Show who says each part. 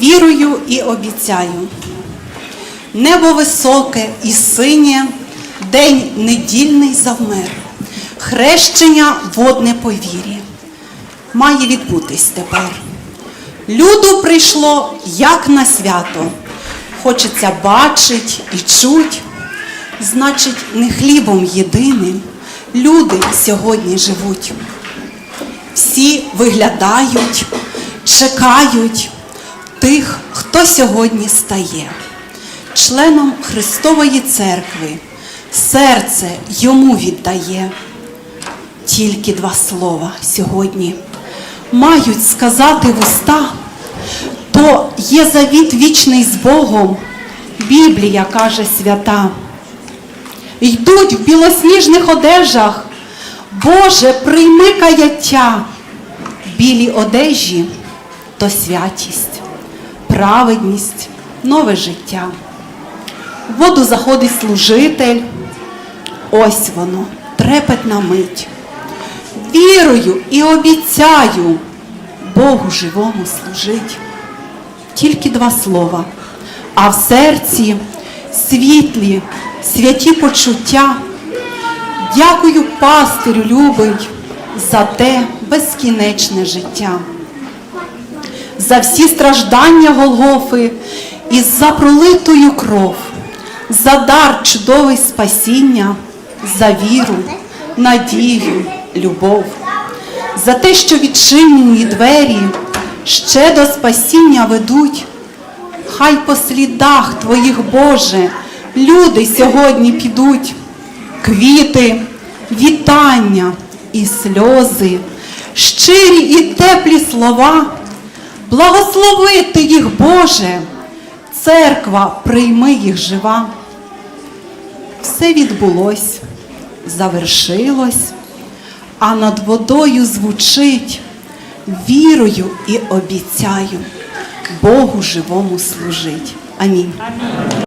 Speaker 1: Вірую і обіцяю. Небо високе і синє, день недільний завмер, хрещення водне повір'я. Має відбутись тепер. Люду прийшло, як на свято. Хочеться бачить і чуть. Значить, не хлібом єдиним люди сьогодні живуть. Всі виглядають, чекають тих, хто сьогодні стає членом Христової церкви, серце йому віддає. Тільки два слова сьогодні мають сказати вуста, то є завіт вічний з Богом, Біблія каже свята. Йдуть в білосніжних одежах, Боже, прийми каяття, білі одежі то святість, праведність, нове життя. В воду заходить служитель, ось воно, трепетна мить. Вірую і обіцяю Богу живому служить. Тільки два слова, а в серці світлі, святі почуття. Дякую пастирю любий за те безкінечне життя, за всі страждання Голгофи і за пролитою кров, за дар чудовий спасіння, за віру, надію, любов, за те, що відчинені двері ще до спасіння ведуть. Хай по слідах твоїх, Боже, люди сьогодні підуть, квіти, вітання і сльози, щирі і теплі слова, благословити їх, Боже, церква, прийми їх жива. Все відбулось, завершилось, а над водою звучить вірою і обіцяю Богу живому служить. Амінь.